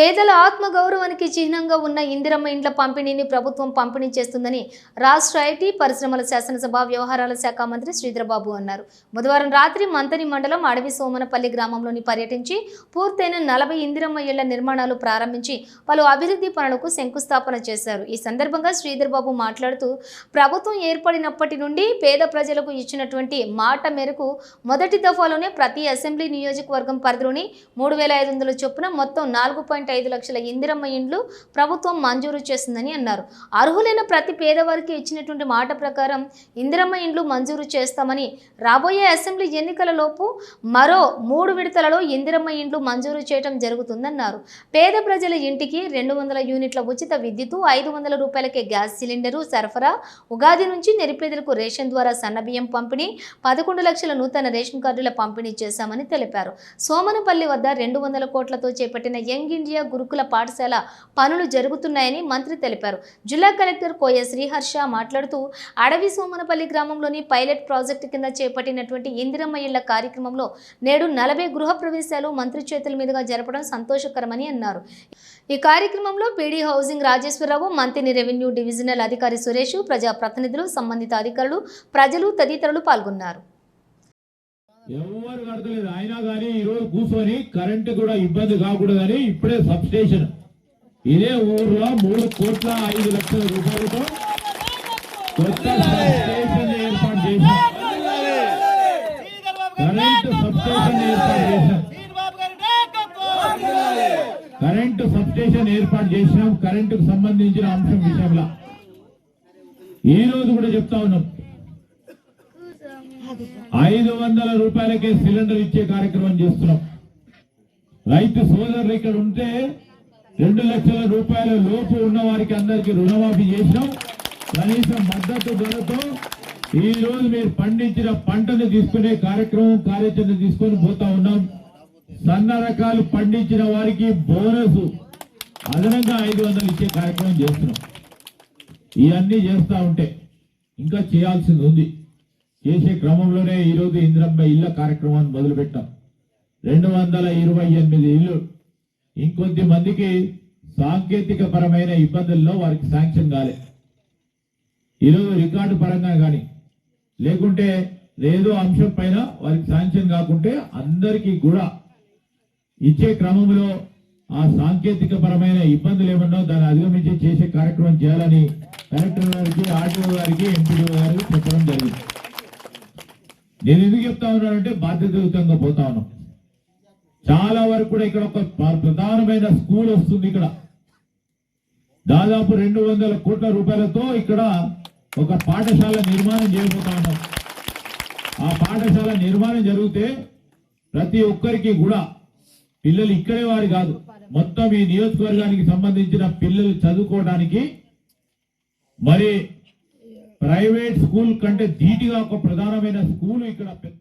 పేదల ఆత్మగౌరవానికి చిహ్నంగా ఉన్న ఇందిరమ్మ ఇండ్ల పంపిణీని ప్రభుత్వం పంపిణీ చేస్తుందని రాష్ట్ర ఐటీ పరిశ్రమల శాసనసభ వ్యవహారాల శాఖ మంత్రి శ్రీధరబాబు అన్నారు. బుధవారం రాత్రి మంతని మండలం అడవి సోమనపల్లి గ్రామంలోని పర్యటించి పూర్తయిన నలభై ఇందిరమ్మ ఇళ్ళ నిర్మాణాలు ప్రారంభించి పలు అభివృద్ధి పనులకు శంకుస్థాపన చేశారు. ఈ సందర్భంగా శ్రీధర్బాబు మాట్లాడుతూ ప్రభుత్వం ఏర్పడినప్పటి నుండి పేద ప్రజలకు ఇచ్చినటువంటి మాట మేరకు మొదటి దఫాలోనే ప్రతి అసెంబ్లీ నియోజకవర్గం పరిధిలోని మూడు వేల ఐదు వందల చొప్పున మొత్తం నాలుగు పాయింట్ ఐదు లక్షల ఇందిరమ్మ ఇండ్లు ప్రభుత్వం మంజూరు చేసిందని అన్నారు. అర్హులైన ప్రతి పేదవారికి ఇచ్చినటువంటి మాట ప్రకారం ఇందిరమ్మ ఇండ్లు మంజూరు చేస్తామని రాబోయే అసెంబ్లీ ఎన్నికలలోపు మరో మూడు విడతలలో ఇందిరమ్మ ఇండ్లు మంజూరు చేయడం జరుగుతుందన్నారు. పేద ప్రజల ఇంటికి రెండు వందల యూనిట్ల ఉచిత విద్యుత్ ఐదు వందల రూపాయలకే గ్యాస్ సిలిండరు సరఫరా ఉగాది నుంచి నిరుపేదలకు రేషన్ ద్వారా సన్నబియ్యం పంపిణీ పదకొండు లక్షల నూతన రేషన్ కార్డుల పంపిణీ చేశామని తెలిపారు. సోమనపల్లి వద్ద రెండు వందల కోట్లతో చేపట్టిన యంగ్ ఇండియా గురుకుల పాఠశాల పనులు జరుగుతున్నాయని మంత్రి తెలిపారు. జిల్లా కలెక్టర్ కోయ శ్రీహర్ష మాట్లాడుతూ అడవి సోమనపల్లి గ్రామంలోని పైలట్ ప్రాజెక్టు కింద చేపట్టినటువంటి ఇందిరమ్మ ఇళ్ళ కార్యక్రమంలో నేడు నలభై గృహ ప్రవేశాలు మంత్రి చేతుల మీదుగా జరపడం సంతోషకరమని అన్నారు. ఈ కార్యక్రమంలో పీడీ హౌసింగ్ రాజేశ్వరరావు మంత్రిని రెవెన్యూ డివిజనల్ అధికారి సురేష్ ప్రజాప్రతినిధులు సంబంధిత అధికారులు ప్రజలు తదితరులు పాల్గొన్నారు. ఎవరు కడతలేదు అయినా కానీ ఈరోజు కూర్చొని కరెంటు కూడా ఇబ్బంది కాకూడదని ఇప్పుడే సబ్స్టేషన్ ఇదే ఊర్లో మూడు కోట్ల ఐదు లక్షల రూపాయలతో కొత్త సబ్స్టేషన్ ఏర్పాటు చేశాం కరెంటు సబ్స్టేషన్ ఏర్పాటు చేశాం కరెంటు సబ్స్టేషన్ ఏర్పాటు చేసినాం. కరెంటుకు సంబంధించిన అంశం విషయంలో. ఈ రోజు కూడా చెప్తా ఉన్నాం. ఐదు వందల రూపాయలకే సిలిండర్ ఇచ్చే కార్యక్రమం చేస్తున్నాం. రైతు సోదరులు ఇక్కడ ఉంటే రెండు లక్షల రూపాయల లోపు ఉన్న వారికి అందరికి రుణమాఫీ చేసినాం. కనీసం మద్దతు ధరతో ఈ రోజు మీరు పండించిన పంటను తీసుకునే కార్యక్రమం కార్యాచరణ తీసుకొని పోతా ఉన్నాం. సన్న రకాలు పండించిన వారికి బోనస్ అదనంగా ఐదు వందలు ఇచ్చే కార్యక్రమం చేస్తున్నాం. ఇవన్నీ చేస్తా ఉంటే ఇంకా చేయాల్సింది ఉంది. చేసే క్రమంలోనే ఈరోజు ఇంద్రమ్మ ఇళ్ళ కార్యక్రమాన్ని మొదలుపెట్టాం. రెండు వందల ఇరవై ఎనిమిది ఇల్లు ఇంకొద్ది మందికి సాంకేతిక పరమైన ఇబ్బందుల్లో వారికి శాంక్షన్ కాలే. ఈరోజు రికార్డు పరంగా కానీ లేకుంటే ఏదో అంశం పైన వారికి శాంక్షన్ కాకుంటే అందరికీ కూడా ఇచ్చే క్రమంలో ఆ సాంకేతిక పరమైన ఇబ్బందులు ఏమన్నా దాన్ని అధిగమించి చేసే కార్యక్రమం చేయాలని కలెక్టర్ గారికి ఆర్టీఓ గారికి ఎంపీడీ గారికి చెప్పడం జరిగింది. నేను ఎందుకు చెప్తా ఉన్నానంటే బాధ్యతయుతంగా పోతా ఉన్నాం. చాలా వరకు కూడా ఇక్కడ ఒక ప్రధానమైన స్కూల్ వస్తుంది ఇక్కడ. దాదాపు రెండు వందల కోట్ల రూపాయలతో ఇక్కడ ఒక పాఠశాల నిర్మాణం చేయబోతా ఆ పాఠశాల నిర్మాణం జరిగితే ప్రతి ఒక్కరికి కూడా పిల్లలు ఇక్కడే వారు కాదు మొత్తం ఈ నియోజకవర్గానికి సంబంధించిన పిల్లలు చదువుకోవడానికి మరి ప్రైవేట్ స్కూల్ కంటే ధీటుగా ఒక ప్రధానమైన స్కూల్ ఇక్కడ పెద్ద